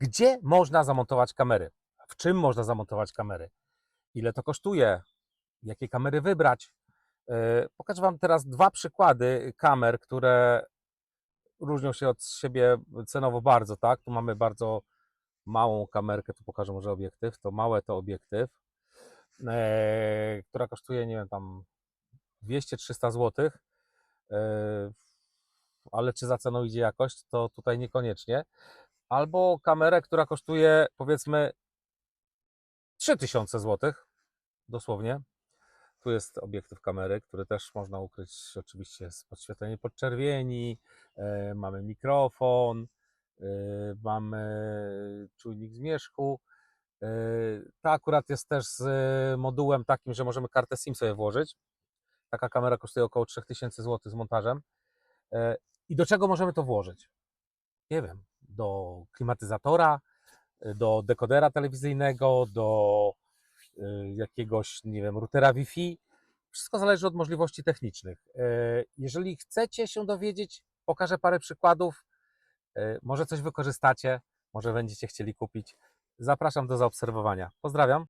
Gdzie można zamontować kamery? W czym można zamontować kamery? Ile to kosztuje? Jakie kamery wybrać? Yy, Pokażę Wam teraz dwa przykłady kamer, które różnią się od siebie cenowo bardzo, tak? Tu mamy bardzo małą kamerkę, tu pokażę może obiektyw, to małe to obiektyw, e, która kosztuje, nie wiem, tam 200-300 zł, e, ale czy za ceną idzie jakość, to tutaj niekoniecznie. Albo kamerę, która kosztuje powiedzmy 3000 zł, dosłownie. Tu jest obiektyw kamery, który też można ukryć oczywiście z podświetleniem podczerwieni, e, mamy mikrofon, e, mamy czujnik zmierzchu. E, Ta akurat jest też z modułem takim, że możemy kartę SIM sobie włożyć. Taka kamera kosztuje około 3000 zł z montażem. I do czego możemy to włożyć? Nie wiem, do klimatyzatora, e, do dekodera telewizyjnego, do e, jakiegoś, nie wiem, routera Wi-Fi. Wszystko zależy od możliwości technicznych. E, Jeżeli chcecie się dowiedzieć, pokażę parę przykładów. Może coś wykorzystacie, może będziecie chcieli kupić. Zapraszam do zaobserwowania. Pozdrawiam.